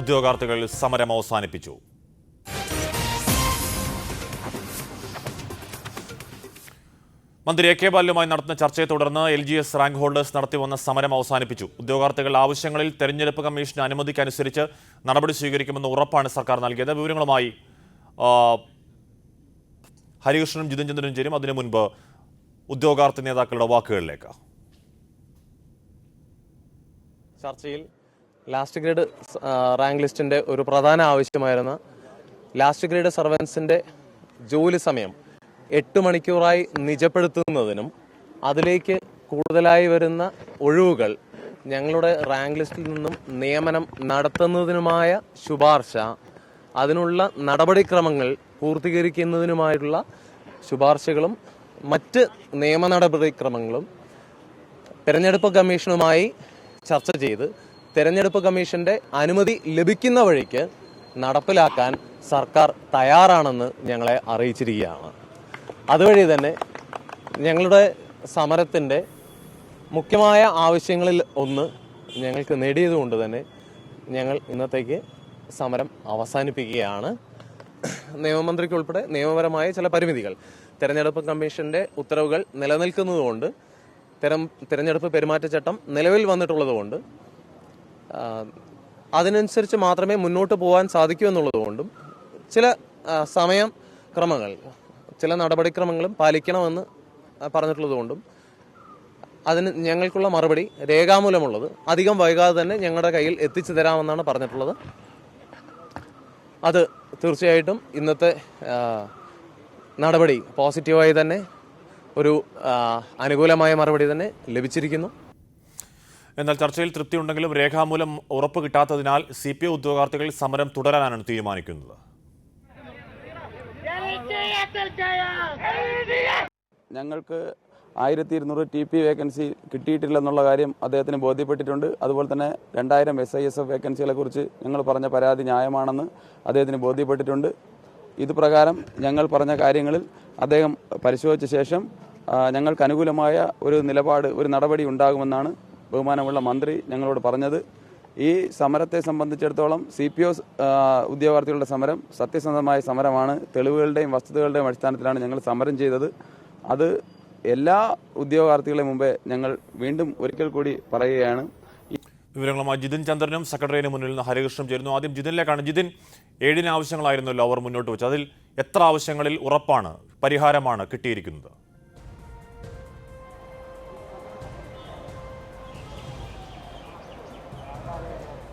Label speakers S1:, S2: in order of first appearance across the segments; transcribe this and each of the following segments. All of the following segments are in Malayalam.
S1: ഉദ്യോഗാർത്ഥികൾ സമരം അവസാനിപ്പിച്ചു. മന്ത്രി എ കെ ബാലുമായി നടത്തുന്ന ചർച്ചയെ തുടർന്ന് L G S rank holders നടത്തിവന്ന സമരം അവസാനിപ്പിച്ചു. ഉദ്യോഗാർത്ഥികൾ ആവശ്യങ്ങളിൽ തെരഞ്ഞെടുപ്പ് കമ്മീഷൻ അനുമതിക്കനുസരിച്ച് നടപടി സ്വീകരിക്കുമെന്ന് ഉറപ്പാണ് സർക്കാർ നൽകിയത്. വിവരങ്ങളുമായി ഹരികൃഷ്ണനും ജിതിൻ ചന്ദ്രനും ചേരും. അതിനു മുൻപ് ഉദ്യോഗാർത്ഥി നേതാക്കളുടെ വാക്കുകളിലേക്ക്.
S2: ചർച്ചയിൽ ലാസ്റ്റ് ഗ്രേഡ് റാങ്ക് ലിസ്റ്റിന്റെ ഒരു പ്രധാന ആവശ്യമായിരുന്ന ലാസ്റ്റ് ഗ്രേഡ് സർവൻസിന്റെ ജോലി സമയം എട്ട് മണിക്കൂറായി നിജപ്പെടുത്തുന്നതിനും അതിലേക്ക് കൂടുതലായി വരുന്ന ഒഴിവുകൾ ഞങ്ങളുടെ റാങ്ക് ലിസ്റ്റിൽ നിന്നും നിയമനം നടത്തുന്നതിനുമായ ശുപാർശ അതിനുള്ള നടപടിക്രമങ്ങൾ പൂർത്തീകരിക്കുന്നതിനുമായിട്ടുള്ള ശുപാർശകളും മറ്റ് നിയമ നടപടിക്രമങ്ങളും തെരഞ്ഞെടുപ്പ് കമ്മീഷനുമായി ചർച്ച ചെയ്ത് തെരഞ്ഞെടുപ്പ് കമ്മീഷന്റെ അനുമതി ലഭിക്കുന്ന വഴിക്ക് നടപ്പിലാക്കാൻ സർക്കാർ തയ്യാറാണെന്ന് ഞങ്ങളെ അറിയിച്ചിരിക്കുകയാണ്. അതുവഴി തന്നെ ഞങ്ങളുടെ സമരത്തിന്റെ മുഖ്യമായ ആവശ്യങ്ങളിൽ ഒന്ന് ഞങ്ങൾക്ക് നേടിയതുകൊണ്ട് തന്നെ ഞങ്ങൾ ഇന്നത്തേക്ക് സമരം അവസാനിപ്പിക്കുകയാണ്. നിയമമന്ത്രിക്കുൾപ്പെടെ നിയമപരമായ ചില പരിമിതികൾ. തെരഞ്ഞെടുപ്പ് കമ്മീഷന്റെ ഉത്തരവുകൾ നിലനിൽക്കുന്നതുകൊണ്ട് തെരം തെരഞ്ഞെടുപ്പ് പെരുമാറ്റച്ചട്ടം നിലവിൽ വന്നിട്ടുള്ളതുകൊണ്ട് അതിനനുസരിച്ച് മാത്രമേ മുന്നോട്ട് പോകാൻ സാധിക്കൂ എന്നുള്ളതുകൊണ്ടും ചില സമയം ക്രമങ്ങൾ ചില നടപടിക്രമങ്ങളും പാലിക്കണമെന്ന് പറഞ്ഞിട്ടുള്ളതുകൊണ്ടും അതിന് ഞങ്ങൾക്കുള്ള മറുപടി രേഖാമൂലമുള്ളത്. അധികം വൈകാതെ തന്നെ ഞങ്ങളുടെ കയ്യിൽ എത്തിച്ചു തരാമെന്നാണ് പറഞ്ഞിട്ടുള്ളത്. അത് തീർച്ചയായിട്ടും ഇന്നത്തെ നടപടി പോസിറ്റീവായി തന്നെ ഒരു അനുകൂലമായ മറുപടി തന്നെ ലഭിച്ചിരിക്കുന്നു.
S1: എന്നാൽ ചർച്ചയിൽ തൃപ്തിയുണ്ടെങ്കിലും രേഖാമൂലം ഉറപ്പ് കിട്ടാത്തതിനാൽ സി പി ഐ ഉദ്യോഗാർത്ഥികൾ സമരം തുടരാനാണ് തീരുമാനിക്കുന്നത്.
S3: ഞങ്ങൾക്ക് ആയിരത്തി ഇരുന്നൂറ് ടി പി വേക്കൻസി കിട്ടിയിട്ടില്ലെന്നുള്ള കാര്യം അദ്ദേഹത്തിന് ബോധ്യപ്പെട്ടിട്ടുണ്ട്. അതുപോലെ തന്നെ രണ്ടായിരം എസ് ഐ എസ് എഫ് വേക്കൻസികളെ കുറിച്ച് ഞങ്ങൾ പറഞ്ഞ പരാതി ന്യായമാണെന്ന് അദ്ദേഹത്തിന് ബോധ്യപ്പെട്ടിട്ടുണ്ട്. ഇത് പ്രകാരം ഞങ്ങൾ പറഞ്ഞ കാര്യങ്ങളിൽ അദ്ദേഹം പരിശോധിച്ച ശേഷം ഞങ്ങൾക്ക് അനുകൂലമായ ഒരു നിലപാട് ഒരു നടപടി ഉണ്ടാകുമെന്നാണ് ബഹുമാനമുള്ള മന്ത്രി ഞങ്ങളോട് പറഞ്ഞത് ഈ സമരത്തെ സംബന്ധിച്ചിടത്തോളം സി പി ഒ ഉദ്യോഗാർത്ഥികളുടെ സമരം സത്യസന്ധമായ സമരമാണ്. തെളിവുകളുടെയും വസ്തുതകളുടെയും അടിസ്ഥാനത്തിലാണ് ഞങ്ങൾ സമരം ചെയ്തത്. അത് എല്ലാ ഉദ്യോഗാർത്ഥികളെ മുമ്പേ ഞങ്ങൾ വീണ്ടും ഒരിക്കൽ കൂടി പറയുകയാണ്.
S1: വിവരങ്ങളുമായി ജിതിൻ ചന്ദ്രനും സെക്രട്ടറിയുടെ മുന്നിൽ നിന്ന് ഹരികൃഷ്ണനും ചേരുന്നു. ആദ്യം ജിതിനിലേക്കാണ്. ജിതിൻ ഏഴിന് ആവശ്യങ്ങളായിരുന്നല്ലോ അവർ മുന്നോട്ട് വെച്ചത്. അതിൽ എത്ര ആവശ്യങ്ങളിൽ ഉറപ്പാണ് പരിഹാരമാണ് കിട്ടിയിരിക്കുന്നത്?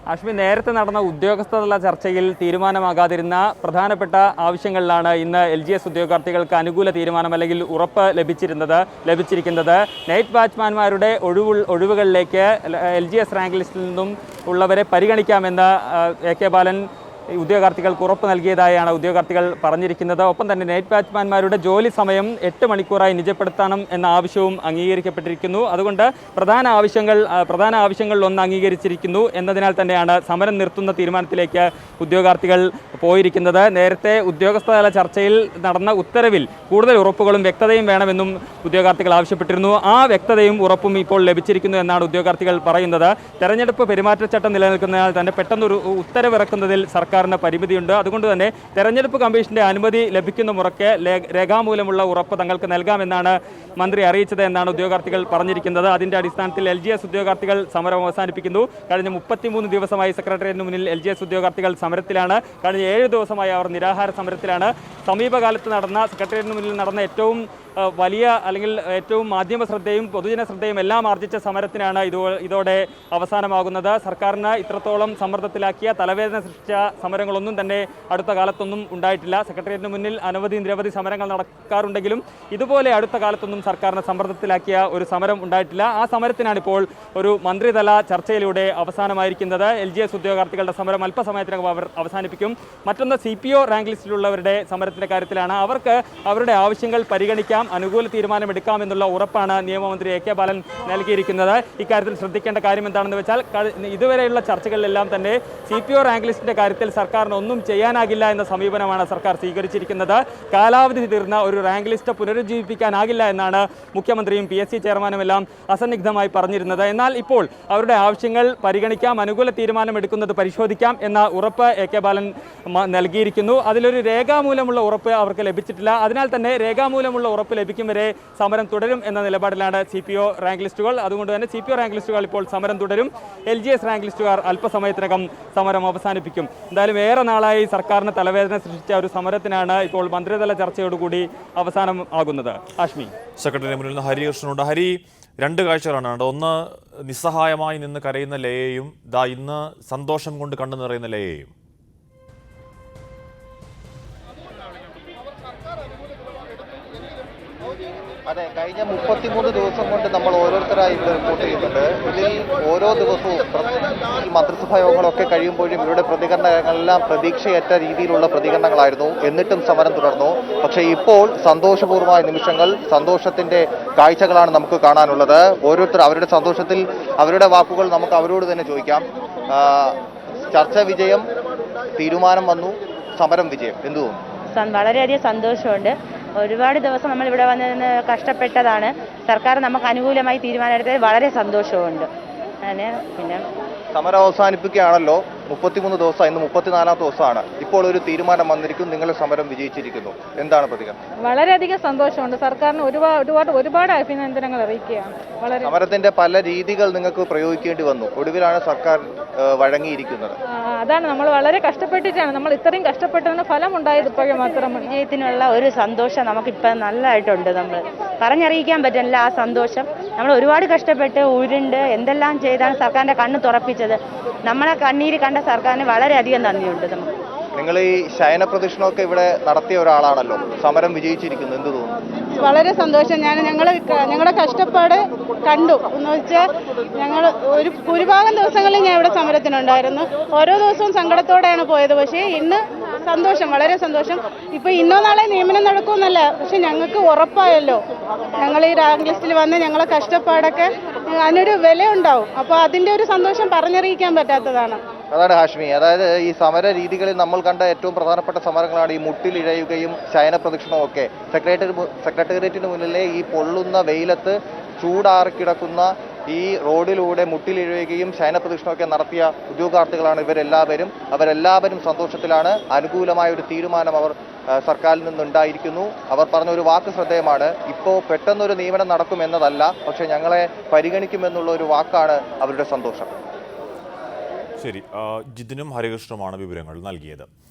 S4: അശ്വിൻ നേരത്തെ നടന്ന ഉദ്യോഗസ്ഥതല ചർച്ചയിൽ തീരുമാനമാകാതിരുന്ന പ്രധാനപ്പെട്ട ആവശ്യങ്ങളിലാണ് ഇന്ന് എൽ ജി എസ് ഉദ്യോഗാർത്ഥികൾക്ക് അനുകൂല തീരുമാനം അല്ലെങ്കിൽ ഉറപ്പ് ലഭിച്ചിരുന്നത് ലഭിച്ചിരിക്കുന്നത്. നൈറ്റ് വാച്ച്മാൻമാരുടെ ഒഴിവ് ഒഴിവുകളിലേക്ക് എൽ ജി എസ് റാങ്ക് ലിസ്റ്റിൽ നിന്നും ഉള്ളവരെ പരിഗണിക്കാമെന്ന് എ കെ ബാലൻ ഉദ്യോഗാർത്ഥികൾക്ക് ഉറപ്പ് നൽകിയതായാണ് ഉദ്യോഗാർത്ഥികൾ പറഞ്ഞിരിക്കുന്നത്. ഒപ്പം തന്നെ നൈറ്റ് ബാറ്റ്മാൻമാരുടെ ജോലി സമയം എട്ട് മണിക്കൂറായി നിജപ്പെടുത്തണം എന്ന ആവശ്യവും അംഗീകരിക്കപ്പെട്ടിരിക്കുന്നു. അതുകൊണ്ട് പ്രധാന ആവശ്യങ്ങൾ പ്രധാന ആവശ്യങ്ങളിൽ ഒന്ന് അംഗീകരിച്ചിരിക്കുന്നു എന്നതിനാൽ തന്നെയാണ് സമരം നിർത്തുന്ന തീരുമാനത്തിലേക്ക് ഉദ്യോഗാർത്ഥികൾ പോയിരിക്കുന്നത്. നേരത്തെ ഉദ്യോഗസ്ഥതല ചർച്ചയിൽ നടന്ന ഉത്തരവിൽ കൂടുതൽ ഉറപ്പുകളും വ്യക്തതയും വേണമെന്നും ഉദ്യോഗാർത്ഥികൾ ആവശ്യപ്പെട്ടിരുന്നു. ആ വ്യക്തതയും ഉറപ്പും ഇപ്പോൾ ലഭിച്ചിരിക്കുന്നു എന്നാണ് ഉദ്യോഗാർത്ഥികൾ പറയുന്നത്. തെരഞ്ഞെടുപ്പ് പെരുമാറ്റച്ചട്ടം നിലനിൽക്കുന്നതിനാൽ തന്നെ പെട്ടെന്നൊരു ഉത്തരവിറക്കുന്നതിൽ സർക്കാരിന് പരിമിതിയുണ്ട്. അതുകൊണ്ട് തന്നെ തെരഞ്ഞെടുപ്പ് കമ്മീഷന്റെ അനുമതി ലഭിക്കുന്ന മുറയ്ക്ക് രേഖാമൂലമുള്ള ഉറപ്പ് തങ്ങൾക്ക് നൽകാമെന്നാണ് മന്ത്രി അറിയിച്ചത് എന്നാണ് ഉദ്യോഗാർത്ഥികൾ പറഞ്ഞിരിക്കുന്നത്. അതിന്റെ അടിസ്ഥാനത്തിൽ എൽ ഉദ്യോഗാർത്ഥികൾ സമരം അവസാനിപ്പിക്കുന്നു. കഴിഞ്ഞ മുപ്പത്തിമൂന്ന് ദിവസമായി സെക്രട്ടേറിയറ്റിന് മുന്നിൽ എൽ ഉദ്യോഗാർത്ഥികൾ സമരത്തിലാണ്. കഴിഞ്ഞ ഏഴ് ദിവസമായി അവർ നിരാഹാര സമരത്തിലാണ്. സമീപകാലത്ത് നടന്ന സെക്രട്ടേറിയറ്റിന് മുന്നിൽ നടന്ന ഏറ്റവും വലിയ അല്ലെങ്കിൽ ഏറ്റവും മാധ്യമ ശ്രദ്ധയും പൊതുജന ശ്രദ്ധയും എല്ലാം ആർജിച്ച സമരത്തിനാണ് ഇതോ ഇതോടെ അവസാനമാകുന്നത്. സർക്കാരിന് ഇത്രത്തോളം സമ്മർദ്ദത്തിലാക്കിയ തലവേദന സൃഷ്ടിച്ച സമരങ്ങളൊന്നും തന്നെ അടുത്ത കാലത്തൊന്നും ഉണ്ടായിട്ടില്ല. സെക്രട്ടേറിയറ്റിന് മുന്നിൽ അനവധി നിരവധി സമരങ്ങൾ നടക്കാറുണ്ടെങ്കിലും ഇതുപോലെ അടുത്ത കാലത്തൊന്നും സർക്കാരിനെ സമ്മർദ്ദത്തിലാക്കിയ ഒരു സമരം ഉണ്ടായിട്ടില്ല. ആ സമരത്തിനാണ് ഇപ്പോൾ ഒരു മന്ത്രിതല ചർച്ചയിലൂടെ അവസാനമായിരിക്കുന്നത്. എൽ ജി എസ് ഉദ്യോഗാർത്ഥികളുടെ സമരം അല്പസമയത്തിനകം അവർ അവസാനിപ്പിക്കും. മറ്റൊന്ന് സി പി ഒ റാങ്ക് ലിസ്റ്റിലുള്ളവരുടെ സമരത്തിന്റെ കാര്യത്തിലാണ്. അവർക്ക് അവരുടെ ആവശ്യങ്ങൾ പരിഗണിക്കാം. പരിഗണിക്കാം അനുകൂല തീരുമാനമെടുക്കാമെന്നുള്ള ഉറപ്പാണ് നിയമമന്ത്രി എ കെ ബാലൻ നൽകിയിരിക്കുന്നത്. ഇക്കാര്യത്തിൽ ശ്രദ്ധിക്കേണ്ട കാര്യം എന്താണെന്ന് വെച്ചാൽ ഇതുവരെയുള്ള ചർച്ചകളിലെല്ലാം തന്നെ സി പി ഒ റാങ്ക് ലിസ്റ്റിന്റെ കാര്യത്തിൽ സർക്കാരിന് ഒന്നും ചെയ്യാനാകില്ല എന്ന സമീപനമാണ് സർക്കാർ സ്വീകരിച്ചിരിക്കുന്നത്. കാലാവധി തീർന്ന ഒരു റാങ്ക് ലിസ്റ്റ് പുനരുജ്ജീവിപ്പിക്കാനാകില്ല എന്നാണ് മുഖ്യമന്ത്രിയും പി എസ് സി ചെയർമാനും എല്ലാം അസന്നിഗ്ധമായി പറഞ്ഞിരുന്നത്. എന്നാൽ ഇപ്പോൾ അവരുടെ ആവശ്യങ്ങൾ പരിഗണിക്കാം അനുകൂല തീരുമാനം എടുക്കുന്നത് പരിശോധിക്കാം എന്ന ഉറപ്പ് എ കെ ബാലൻ നൽകിയിരിക്കുന്നു. അതിലൊരു രേഖാമൂലമുള്ള ഉറപ്പ് അവർക്ക് ലഭിച്ചിട്ടില്ല. അതിനാൽ തന്നെ രേഖാമൂലമുള്ള ഉറപ്പ് ലഭിക്കും വരെ സമരം തുടരും എന്ന നിലപാടിലാണ് സി പി ഒ റാങ്ക് ലിസ്റ്റുകൾ അതുകൊണ്ട് തന്നെ സി പി ഒ റാങ്ക് ലിസ്റ്റുകൾ ഇപ്പോൾ സമരം തുടരും. എൽ ജി എസ് റാങ്ക് ലിസ്റ്റുകാർ അല്പസമയത്തിനകം സമരം അവസാനിപ്പിക്കും. എന്തായാലും ഏറെ നാളായി സർക്കാരിന് തലവേദന സൃഷ്ടിച്ച ഒരു സമരത്തിനാണ് ഇപ്പോൾ മന്ത്രിതല ചർച്ചയോടുകൂടി അവസാനം ആകുന്നത്. ആഷ്മി.
S1: സെക്രട്ടറി മുന്നിൽ നിന്ന് ഹരികൃഷ്ണനുണ്ട്. ഹരി രണ്ട് കാഴ്ചകളാണ് ഒന്ന് നിസ്സഹായമായി നിന്ന് കരയുന്ന ലയയും ദാ ഇന്ന് സന്തോഷം കൊണ്ട് കണ്ടു നിറയുന്ന ലയയും.
S5: അതെ കഴിഞ്ഞ മുപ്പത്തിമൂന്ന് ദിവസം കൊണ്ട് നമ്മൾ ഓരോരുത്തരായി ഇവിടെ റിപ്പോർട്ട് ചെയ്യുന്നുണ്ട് ഇതിൽ ഓരോ ദിവസവും ഈ മന്ത്രിസഭാ യോഗങ്ങളൊക്കെ കഴിയുമ്പോഴും ഇവരുടെ പ്രതികരണങ്ങളെല്ലാം പ്രതീക്ഷയറ്റ രീതിയിലുള്ള പ്രതികരണങ്ങളായിരുന്നു. എന്നിട്ടും സമരം തുടർന്നു. പക്ഷേ ഇപ്പോൾ സന്തോഷപൂർവമായ നിമിഷങ്ങൾ സന്തോഷത്തിന്റെ കാഴ്ചകളാണ് നമുക്ക് കാണാനുള്ളത്. ഓരോരുത്തർ അവരുടെ സന്തോഷത്തിൽ അവരുടെ വാക്കുകൾ നമുക്ക് അവരോട് തന്നെ ചോദിക്കാം. ചർച്ച വിജയം തീരുമാനം വന്നു സമരം വിജയം. എന്തു തോന്നുന്നു?
S6: വളരെയധികം സന്തോഷമുണ്ട്. ഒരുപാട് ദിവസം നമ്മൾ ഇവിടെ വന്ന് നിന്ന് കഷ്ടപ്പെട്ടതാണ്. സർക്കാർ നമുക്ക് അനുകൂലമായി തീരുമാനമെടുത്തതിൽ വളരെ സന്തോഷമുണ്ട്. അങ്ങനെ പിന്നെ
S5: സമരം അവസാനിപ്പിക്കുകയാണല്ലോ. മുപ്പത്തിമൂന്ന് ദിവസം ഇന്ന് മുപ്പത്തിനാലാം ദിവസമാണ്. ഇപ്പോൾ ഒരു തീരുമാനം വന്നിരിക്കും നിങ്ങൾ സമരം വിജയിച്ചിരിക്കുന്നു. എന്താണ് പ്രതികരണം?
S7: വളരെയധികം സന്തോഷമുണ്ട്. സർക്കാരിന് ഒരുപാട് ഒരുപാട് ഒരുപാട് അഭിനന്ദനങ്ങൾ അറിയിക്കുകയാണ്. വളരെ
S5: സമരത്തിന്റെ പല രീതികൾ നിങ്ങൾക്ക് പ്രയോഗിക്കേണ്ടി വന്നു. ഒടുവിലാണ് സർക്കാർ വഴങ്ങിയിരിക്കുന്നത്.
S7: അതാണ് നമ്മൾ വളരെ കഷ്ടപ്പെട്ടിട്ടാണ്. നമ്മൾ ഇത്രയും കഷ്ടപ്പെട്ടതിന് ഫലം ഉണ്ടായത് ഇപ്പോഴും മാത്രം.
S6: വിജയത്തിനുള്ള ഒരു സന്തോഷം നമുക്കിപ്പം നല്ലതായിട്ടുണ്ട് നമ്മൾ. പറഞ്ഞറിയിക്കാൻ പറ്റില്ല ആ സന്തോഷം. നമ്മൾ ഒരുപാട് കഷ്ടപ്പെട്ട് ഉരുണ്ട് എന്തെല്ലാം ചെയ്താണ് സർക്കാരിന്റെ കണ്ണ് തുറപ്പിച്ചത്. നമ്മളെ കണ്ണീര് കണ്ട സർക്കാരിന് വളരെയധികം നന്ദിയുണ്ട് നമുക്ക്.
S5: നിങ്ങൾ ഈ ശയന പ്രദക്ഷിണമൊക്കെ ഇവിടെ നടത്തിയ ഒരാളാണല്ലോ. സമരം വിജയിച്ചിരിക്കുന്നു. എന്ത് തോന്നുന്നു?
S7: വളരെ സന്തോഷം. ഞാൻ ഞങ്ങൾ ഞങ്ങളുടെ കഷ്ടപ്പാട് കണ്ടു. എന്ന് വെച്ചാൽ ഞങ്ങൾ ഒരു ഭൂരിഭാഗം ദിവസങ്ങളിൽ ഞാൻ ഇവിടെ സമരത്തിനുണ്ടായിരുന്നു. ഓരോ ദിവസവും സങ്കടത്തോടെയാണ് പോയത്. പക്ഷേ ഇന്ന് സന്തോഷം വളരെ സന്തോഷം. ഇപ്പൊ ഇന്നോ നാളെ നിയമനം നടക്കുമെന്നല്ല. പക്ഷെ ഞങ്ങൾക്ക് ഉറപ്പായല്ലോ. ഞങ്ങൾ ഈ റാങ്ക് ലിസ്റ്റിൽ വന്ന് ഞങ്ങളെ കഷ്ടപ്പാടൊക്കെ അതിനൊരു വില ഉണ്ടാവും അപ്പോൾ അതിന്റെ ഒരു സന്തോഷം പറഞ്ഞറിയിക്കാൻ പറ്റാത്തതാണ്.
S5: അതാണ് ഹാഷ്മി. അതായത് ഈ സമര രീതികളിൽ നമ്മൾ കണ്ട ഏറ്റവും പ്രധാനപ്പെട്ട സമരങ്ങളാണ് ഈ മുട്ടിലിഴയുകയും ശയന പ്രദക്ഷിണവും ഒക്കെ. സെക്രട്ടറി സെക്രട്ടേറിയറ്റിന് മുന്നിലെ ഈ പൊള്ളുന്ന വെയിലത്ത് ചൂടാറിക്കിടക്കുന്ന ഈ റോഡിലൂടെ മുട്ടിലിഴയുകയും ശയന പ്രദക്ഷിണമൊക്കെ നടത്തിയ ഉദ്യോഗാർത്ഥികളാണ് ഇവരെല്ലാവരും. അവരെല്ലാവരും സന്തോഷത്തിലാണ്. അനുകൂലമായ ഒരു തീരുമാനം അവർ സർക്കാരിൽ നിന്നുണ്ടായിരിക്കുന്നു. അവർ പറഞ്ഞ ഒരു വാക്ക് ശ്രദ്ധേയമാണ്. ഇപ്പോൾ പെട്ടെന്നൊരു നിയമനം നടക്കുമെന്നതല്ല പക്ഷേ ഞങ്ങളെ പരിഗണിക്കുമെന്നുള്ള ഒരു വാക്കാണ് അവരുടെ സന്തോഷം.
S1: ശരി. ജിതിനും ഹരികൃഷ്ണനുമാണ് വിവരങ്ങൾ നൽകിയത്.